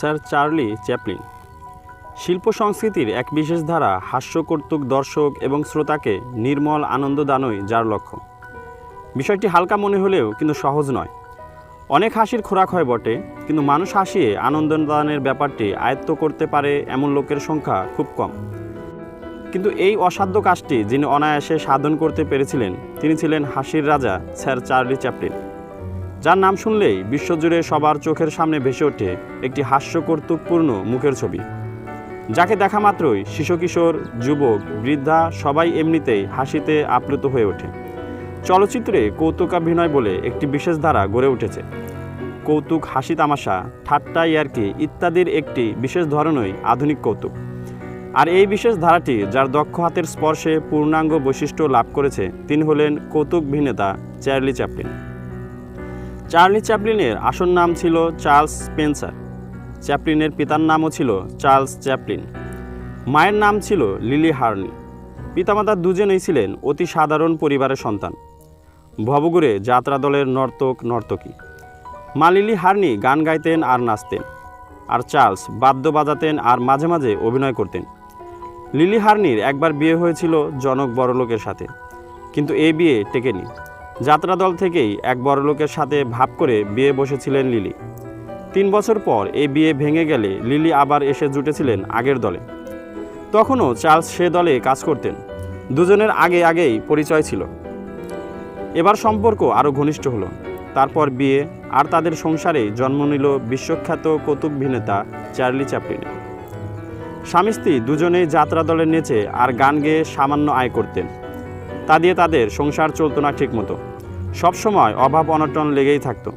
Sir Charlie Chaplin. শিল্প সংস্কৃতির এক বিশেষ ধারা হাস্যকর্তুক দর্শক এবং শ্রোতাকে নির্মল আনন্দ দানই যার লক্ষ্য। বিষয়টি হালকা মনে হলেও কিন্তু সহজ নয়। অনেক হাসির খোরাক হয় বটে, কিন্তু মানুষ হাসিয়ে আনন্দ দানের ব্যাপারটি আয়ত্ত করতে পারে এমন লোকের সংখ্যা খুব কম। কিন্তু এই অসাধ্য কাজটি যিনি অনায়াসে সাধন করতে পেরেছিলেন, তিনি ছিলেন হাসির রাজা স্যার চার্লি চ্যাপলিন। যার নাম শুনলেই বিশ্বজুড়ে সবার চোখের সামনে ভেসে ওঠে একটি হাস্যকৌতুকপূর্ণ মুখের ছবি। যাকে দেখা মাত্রই শিশু কিশোর, যুবক, বৃদ্ধা সবাই এমনিতেই হাসিতে আপ্লুত হয়ে ওঠে। চলচ্চিত্রে কৌতুকাভিনয় বলে একটি বিশেষ ধারা গড়ে উঠেছে। কৌতুক, হাসি তামাশা, ঠাট্টা, ইয়ার্কি ইত্যাদির একটি বিশেষ ধরনই আধুনিক কৌতুক। আর এই বিশেষ ধারাটি যার দক্ষ হাতের স্পর্শে পূর্ণাঙ্গ বৈশিষ্ট্য লাভ করেছে তিনি হলেন কৌতুকভিনেতা চার্লি চ্যাপলিন। চার্লি চ্যাপলিনের আসল নাম ছিল চার্লস স্পেন্সার। চ্যাপলিনের পিতার নামও ছিল চার্লস চ্যাপলিন। মায়ের নাম ছিল লিলি হার্নি। পিতামাতা দুজনেই ছিলেন অতি সাধারণ পরিবারের সন্তান। ভবগুরে যাত্রা দলের নর্তক, নর্তকী। মা লিলি হার্নি গান গাইতেন আর নাচতেন, আর চার্লস বাদ্য বাজাতেন আর মাঝে মাঝে অভিনয় করতেন। লিলি হার্নির একবার বিয়ে হয়েছিল জনক বড়লোকের সাথে, কিন্তু এই বিয়ে টেকেনি। যাত্রা দল থেকেই এক বড়লোকের সাথে ভাব করে বিয়ে বসেছিলেন লিলি। তিন বছর পর এই বিয়ে ভেঙে গেলে লিলি আবার এসে জুটেছিলেন আগের দলে। তখনও চার্লস সে দলে কাজ করতেন। দুজনের আগে আগেই পরিচয় ছিল। এবার সম্পর্ক আরও ঘনিষ্ঠ হলো। তারপর বিয়ে আর তাদের সংসারে জন্ম নিল বিশ্বখ্যাত কৌতুকভিনেতা চার্লি চ্যাপলিনের স্বামী স্ত্রী দুজনেই যাত্রা দলের নেচে আর গান গেয়ে সামান্য আয় করতেন। তা দিয়ে তাদের সংসার চলতো না ঠিকমতো। সবসময় অভাব অনটন লেগেই থাকত।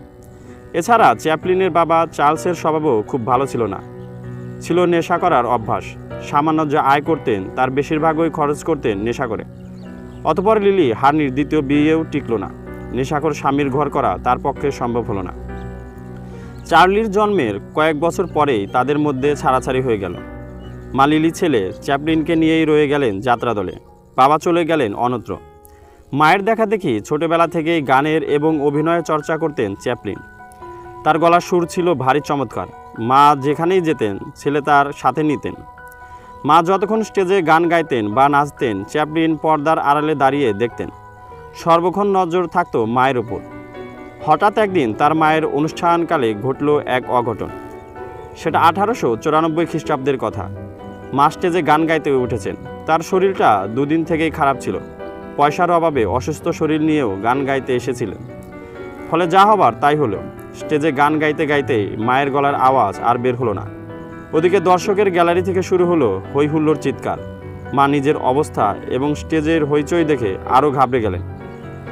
এছাড়া চ্যাপলিনের বাবা চার্লসের স্বভাবও খুব ভালো ছিল না। ছিল নেশা করার অভ্যাস। সামান্য যা আয় করতেন, তার বেশিরভাগই খরচ করতেন নেশা করে। অতপর লিলি হার্নির দ্বিতীয় বিয়েও টিকল না। নেশাখোর স্বামীর ঘর করা তার পক্ষে সম্ভব হলো না। চার্লির জন্মের কয়েক বছর পরেই তাদের মধ্যে ছাড়াছাড়ি হয়ে গেল। মা লিলি ছেলে চ্যাপলিনকে নিয়েই রয়ে গেলেন যাত্রা দলে বাবা চলে গেলেন অন্যত্র মায়ের দেখা দেখি ছোটবেলা থেকেই গানের এবং অভিনয়ের চর্চা করতেন চ্যাপলিন। তার গলার সুর ছিল ভারী চমৎকার। মা যেখানেই যেতেন, ছেলে তার সাথে নিতেন। মা যতক্ষণ স্টেজে গান গাইতেন বা নাচতেন, চ্যাপলিন পর্দার আড়ালে দাঁড়িয়ে দেখতেন। সর্বক্ষণ নজর থাকতো মায়ের ওপর হঠাৎ একদিন তার মায়ের অনুষ্ঠানকালে ঘটল এক অঘটন। সেটা আঠারোশো চুরানব্বই খ্রিস্টাব্দের কথা। মা স্টেজে গান গাইতে উঠেছেন। তার শরীরটা দুদিন থেকেই খারাপ ছিল। পয়সার অভাবে অসুস্থ শরীর নিয়েও গান গাইতে এসেছিলেন। ফলে যা হবার তাই হলো, স্টেজে গান গাইতে গাইতেই মায়ের গলার আওয়াজ আর বের হলো না। ওদিকে দর্শকের গ্যালারি থেকে শুরু হলো হই হুল্লোর চিৎকার। মা নিজের অবস্থা এবং স্টেজের হইচই দেখে আরও ঘাবড়ে গেলেন।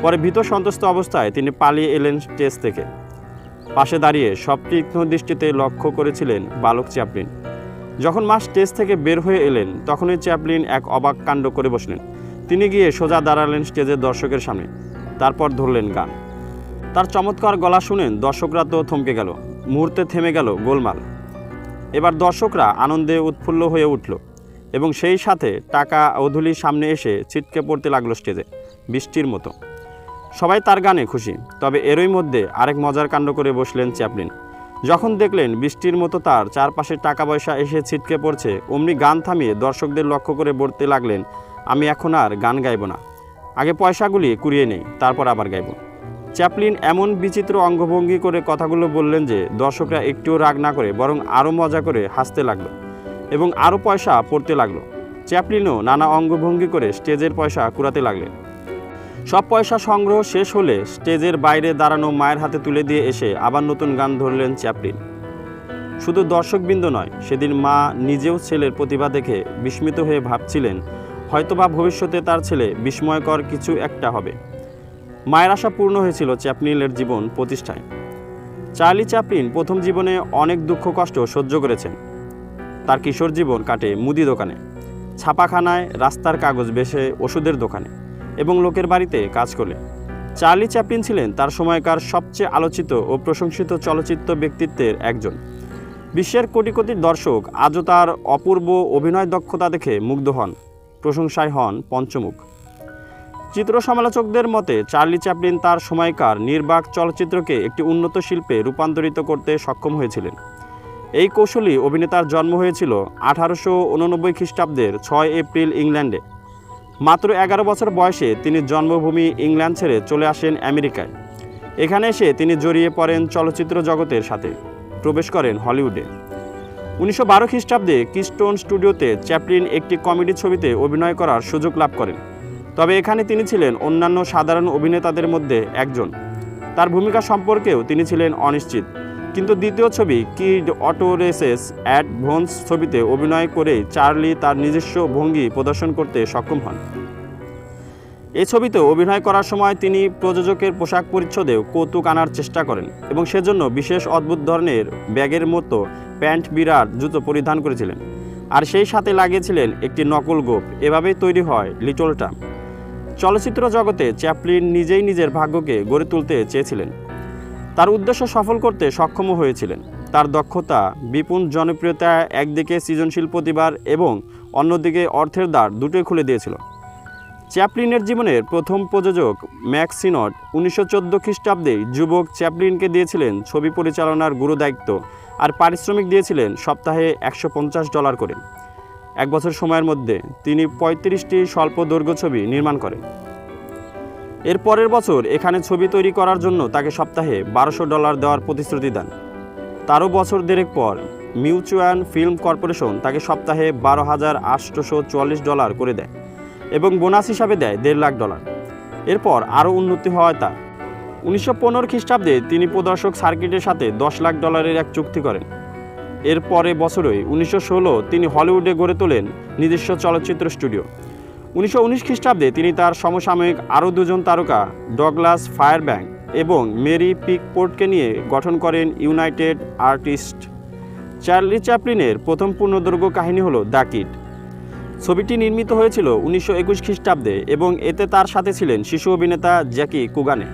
পরে ভীত সন্তুষ্ট অবস্থায় তিনি পালিয়ে এলেন স্টেজ থেকে। পাশে দাঁড়িয়ে সব তীক্ষ্ণ দৃষ্টিতে লক্ষ্য করেছিলেন বালক চ্যাপলিন। যখন মা স্টেজ থেকে বের হয়ে এলেন, তখনই চ্যাপলিন এক অবাক কাণ্ড করে বসলেন। তিনি গিয়ে সোজা দাঁড়ালেন স্টেজের দর্শকের সামনে। তারপর ধরলেন গান। তার চমৎকার গলা শুনেন দর্শকরা তো থমকে গেল। মুহূর্তে থেমে গেল গোলমাল। এবার দর্শকরা আনন্দে উৎফুল্ল হয়ে উঠল এবং সেই সাথে টাকা অধুলির সামনে এসে ছিটকে পড়তে লাগল স্টেজে, বৃষ্টির মতো। সবাই তার গানে খুশি, তবে এরই মধ্যে আরেক মজার কাণ্ড করে বসলেন চ্যাপলিন। যখন দেখলেন বৃষ্টির মতো তার চারপাশে টাকা পয়সা এসে ছিটকে পড়ছে, অমনি গান থামিয়ে দর্শকদের লক্ষ্য করে বলতে লাগলেন আমি এখন আর গান গাইব না। আগে পয়সাগুলি কুড়িয়ে নেই, তারপর আবার গাইব। চ্যাপলিন এমন বিচিত্র অঙ্গভঙ্গি করে কথাগুলো বললেন যে দর্শকরা একটুও রাগ না করে বরং আরও মজা করে হাসতে লাগল এবং আরও পয়সা পড়তে লাগল। চ্যাপলিনও নানা অঙ্গভঙ্গি করে স্টেজের পয়সা কুড়াতে লাগলেন। সব পয়সা সংগ্রহ শেষ হলে স্টেজের বাইরে দাঁড়ানো মায়ের হাতে তুলে দিয়ে এসে আবার নতুন গান ধরলেন চ্যাপলিন। শুধু দর্শকবৃন্দ নয়, সেদিন মা নিজেও ছেলের প্রতিভা দেখে বিস্মিত হয়ে ভাবছিলেন হয়তোবা ভবিষ্যতে তার ছেলে বিস্ময়কর কিছু একটা হবে। মায়ের আশা পূর্ণ হয়েছিল চ্যাপলিনের জীবন প্রতিষ্ঠায়। চার্লি চ্যাপলিন প্রথম জীবনে অনেক দুঃখ, কষ্ট সহ্য করেছেন। তার কিশোর জীবন কাটে মুদি দোকানে, ছাপাখানায়, রাস্তার কাগজ বেশে ওষুধের দোকানে এবং লোকের বাড়িতে কাজ করলে চার্লি চ্যাপলিন ছিলেন তার সময়কার সবচেয়ে আলোচিত ও প্রশংসিত চলচ্চিত্র ব্যক্তিত্বের একজন। বিশ্বের কোটি কোটি দর্শক আজও তার অপূর্ব অভিনয় দক্ষতা দেখে মুগ্ধ হন। প্রশংসায় হন পঞ্চমুখ। চিত্র সমালোচকদের মতে, চার্লি চ্যাপলিন তার সময়কার নির্বাক চলচ্চিত্রকে একটি উন্নত শিল্পে রূপান্তরিত করতে সক্ষম হয়েছিলেন। এই কৌশলী অভিনেতার জন্ম হয়েছিল আঠারোশো উননব্বই খ্রিস্টাব্দের ছয় এপ্রিল ইংল্যান্ডে। মাত্র এগারো বছর বয়সে তিনি জন্মভূমি ইংল্যান্ড ছেড়ে চলে আসেন আমেরিকায়। এখানে এসে তিনি জড়িয়ে পড়েন চলচ্চিত্র জগতের সাথে। প্রবেশ করেন হলিউডে। উনিশশো বারো খ্রিস্টাব্দে কিস্টোন স্টুডিওতে চ্যাপলিন একটি কমেডি ছবিতে অভিনয় করার সুযোগ লাভ করেন। তবে এখানে তিনি ছিলেন অন্যান্য সাধারণ অভিনেতাদের মধ্যে একজন। তার ভূমিকা সম্পর্কেও তিনি ছিলেন অনিশ্চিত। কিন্তু দ্বিতীয় ছবি Kid Auto Races at Venice ছবিতে অভিনয় করে চার্লি তার নিজস্ব ভঙ্গি প্রদর্শন করতে সক্ষম হন। এই ছবিতে অভিনয় করার সময় তিনি প্রযোজকের পোশাক পরিচ্ছদেও কৌতুক আনার চেষ্টা করেন এবং সেজন্য বিশেষ অদ্ভুত ধরনের ব্যাগের মতো প্যান্ট বিরাট জুতো পরিধান করেছিলেন। আর সেই সাথে লাগিয়েছিলেন একটি নকল গোপ এভাবেই তৈরি হয় লিটল টাম। চলচ্চিত্র জগতে চ্যাপলিন নিজেই নিজের ভাগ্যকে গড়ে তুলতে চেয়েছিলেন। তার উদ্দেশ্য সফল করতে সক্ষমও হয়েছিলেন। তার দক্ষতা, বিপুল জনপ্রিয়তা একদিকে সৃজনশীল প্রতিভার এবং অন্যদিকে অর্থের দ্বার দুটোই খুলে দিয়েছিল। চ্যাপলিনের জীবনের প্রথম প্রযোজক ম্যাক্স সিনট উনিশশো চোদ্দ খ্রিস্টাব্দে যুবক চ্যাপলিনকে দিয়েছিলেন ছবি পরিচালনার গুরুদায়িত্ব আর পারিশ্রমিক দিয়েছিলেন সপ্তাহে একশো পঞ্চাশ ডলার করে। এক বছর সময়ের মধ্যে তিনি পঁয়ত্রিশটি স্বল্প দৈর্ঘ্য ছবি নির্মাণ করেন। এর পরের বছর এখানে ছবি তৈরি করার জন্য তাকে সপ্তাহে বারোশো ডলার দেওয়ার প্রতিশ্রুতি দেন। তারও বছর দেড়েক পর মিউচুয়াল ফিল্ম কর্পোরেশন তাকে সপ্তাহে বারো হাজার আটশোশো ডলার করে দেয়। এবং বোনাস হিসাবে দেয় দেড় লাখ ডলার। এরপর আরও উন্নতি হওয়ায় তার। উনিশশো পনেরো খ্রিস্টাব্দে তিনি প্রদর্শক সার্কিটের সাথে দশ লাখ ডলারের এক চুক্তি করেন। এর পরে বছরই উনিশশো ষোলো তিনি হলিউডে গড়ে তোলেন নিজস্ব চলচ্চিত্র স্টুডিও। উনিশশো উনিশ খ্রিস্টাব্দে তিনি তার সমসাময়িক আরও দুজন তারকা ডগলাস ফায়ার ফায়ারব্যাঙ্ক এবং মেরি পিকপোর্টকে নিয়ে গঠন করেন ইউনাইটেড আর্টিস্ট। চার্লি চ্যাপলিনের প্রথম পূর্ণদৈর্ঘ্য কাহিনী হলো দ্য কিড। ছবিটি নির্মিত হয়েছিল উনিশশো একুশ খ্রিস্টাব্দে এবং এতে তার সাথে ছিলেন শিশু অভিনেতা জ্যাকি কুগানে।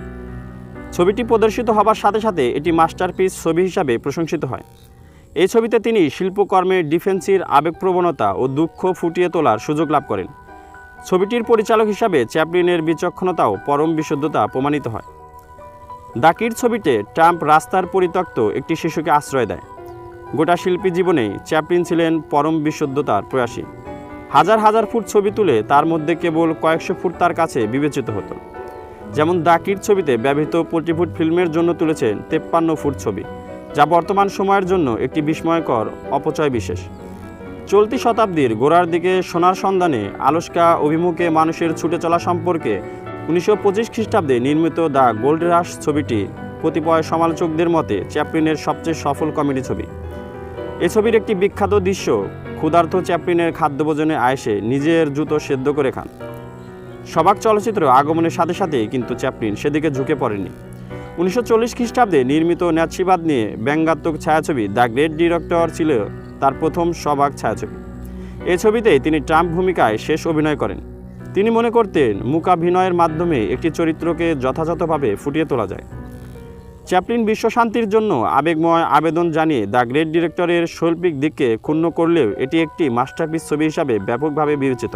ছবিটি প্রদর্শিত হবার সাথে সাথে এটি মাস্টারপিস ছবি হিসাবে প্রশংসিত হয়। এই ছবিতে তিনি শিল্পকর্মে ডিফেন্সির আবেগপ্রবণতা ও দুঃখ ফুটিয়ে তোলার সুযোগ লাভ করেন। ছবিটির পরিচালক হিসাবে চ্যাপলিনের বিচক্ষণতাও পরম বিশুদ্ধতা প্রমাণিত হয়। ডাকির ছবিতে ট্রাম্প রাস্তার পরিত্যক্ত একটি শিশুকে আশ্রয় দেয়। গোটা শিল্পী জীবনেই চ্যাপলিন ছিলেন পরম বিশুদ্ধতার প্রয়াসী। হাজার হাজার ফুট ছবি তুলে তার মধ্যে কেবল কয়েকশো ফুট তার কাছে বিবেচিত হতো। যেমন ডাকির ছবিতে ব্যবহৃত প্রতি ফুট ফিল্মের জন্য তুলেছেন তেপ্পান্ন ফুট ছবি, যা বর্তমান সময়ের জন্য একটি বিস্ময়কর, অপচয় বিশেষ। চলতি শতাব্দীর গোড়ার দিকে সোনার সন্ধানে আলস্কা অভিমুখে মানুষের ছুটে চলা সম্পর্কে উনিশশো পঁচিশ খ্রিস্টাব্দে নির্মিত দ্য গোল্ড রাশ ছবিটি কতিপয় সমালোচকদের মতে চ্যাপলিনের সবচেয়ে সফল কমেডি ছবি। এ ছবির একটি বিখ্যাত দৃশ্য ক্ষুধার্ত চ্যাপলিনের খাদ্যভোজনে আয়েসে নিজের জুতো সেদ্ধ করে খান। সবাক চলচ্চিত্র আগমনের সাথে সাথে কিন্তু চ্যাপলিন সেদিকে ঝুঁকে পড়েনি। উনিশশো চল্লিশ খ্রিস্টাব্দে নির্মিত ন্যাচিবাদ নিয়ে ব্যঙ্গাত্মক ছায়াছবি দ্য গ্রেট ডিরেক্টর ছিল তার প্রথম সবাক ছায়াছবি। এ ছবিতেই তিনি ট্রাম্প ভূমিকায় শেষ অভিনয় করেন। তিনি মনে করতেন, মূকাভিনয়ের মাধ্যমে একটি চরিত্রকে যথাযথভাবে ফুটিয়ে তোলা যায়। চ্যাপলিন বিশ্বশান্তির জন্য আবেগময় আবেদন জানিয়ে দ্য গ্রেট ডিরেক্টরের শৈল্পিক দিককে ক্ষুণ্ণ করলেও এটি একটি মাস্টারপিস ছবি হিসাবে ব্যাপকভাবে বিবেচিত।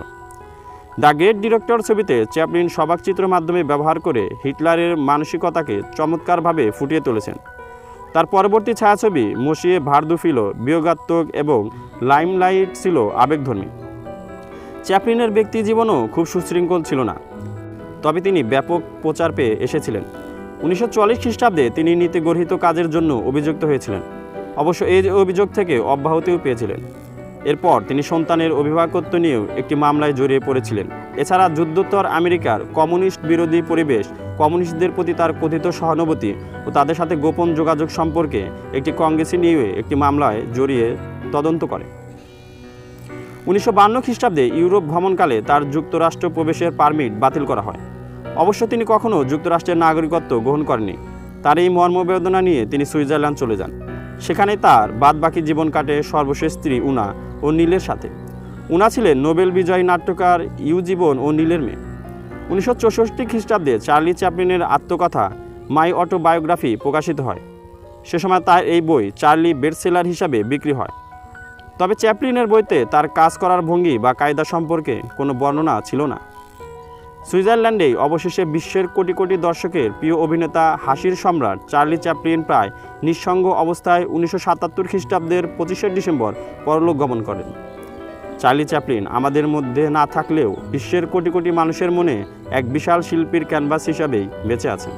দ্য গ্রেট ডিরেক্টর ছবিতে চ্যাপলিন সবাক চিত্র মাধ্যমে ব্যবহার করে হিটলারের মানসিকতাকে চমৎকারভাবে ফুটিয়ে তুলেছেন। তার পরবর্তী ছায়াছবি মসিয়ে ভার্দুফিল বিয়োগাত্মক এবং লাইমলাইট ছিল আবেগধর্মী। চ্যাপলিনের ব্যক্তি জীবনও খুব সুশৃঙ্খল ছিল না, তবে তিনি ব্যাপক প্রচার পেয়ে এসেছিলেন। উনিশশো চল্লিশ খ্রিস্টাব্দে তিনি নীতি গর্হিত কাজের জন্য অভিযুক্ত হয়েছিলেন। অবশ্য এই অভিযোগ থেকে অব্যাহতিও পেয়েছিলেন। এরপর তিনি সন্তানের অভিভাবকত্ব নিয়েও একটি মামলায় জড়িয়ে পড়েছিলেন। এছাড়া যুদ্ধোত্তর আমেরিকার কমিউনিস্ট বিরোধী পরিবেশ, কমিউনিস্টদের প্রতি তার কথিত সহানুভূতি ও তাদের সাথে গোপন যোগাযোগ সম্পর্কে একটি কংগ্রেসি নিয়ে একটি মামলায় জড়িয়ে তদন্ত করে। উনিশশো বান্ন খ্রিস্টাব্দে ইউরোপ ভ্রমণকালে তার যুক্তরাষ্ট্র প্রবেশের পারমিট বাতিল করা হয়। অবশ্য তিনি কখনও যুক্তরাষ্ট্রের নাগরিকত্ব গ্রহণ করেননি। তার এই মর্মবেদনা নিয়ে তিনি সুইজারল্যান্ড চলে যান। সেখানে তার বাদবাকি জীবন কাটে সর্বশেষ স্ত্রী উনা ও নীলের সাথে। উনা ছিলেন নোবেল বিজয়ী নাট্যকার ইউজীবন ও নীলের মেয়ে। উনিশশো চৌষট্টি খ্রিস্টাব্দে চার্লি চ্যাপলিনের আত্মকথা মাই অটোবায়োগ্রাফি প্রকাশিত হয়। সে সময় তার এই বই চার্লি বেডসেলার হিসাবে বিক্রি হয়। তবে চ্যাপলিনের বইতে তার কাজ করার ভঙ্গি বা কায়দা সম্পর্কে কোনো বর্ণনা ছিল না। সুইজারল্যান্ডেই অবশেষে বিশ্বের কোটি কোটি দর্শকের প্রিয় অভিনেতা হাসির সম্রাট চার্লি চ্যাপলিন প্রায় নিঃসঙ্গ অবস্থায় উনিশশো সাতাত্তর খ্রিস্টাব্দের পঁচিশে ডিসেম্বর পরলোক গমন করেন। চার্লি চ্যাপলিন আমাদের মধ্যে না থাকলেও বিশ্বের কোটি কোটি মানুষের মনে এক বিশাল শিল্পীর ক্যানভাস হিসাবেই বেঁচে আছেন।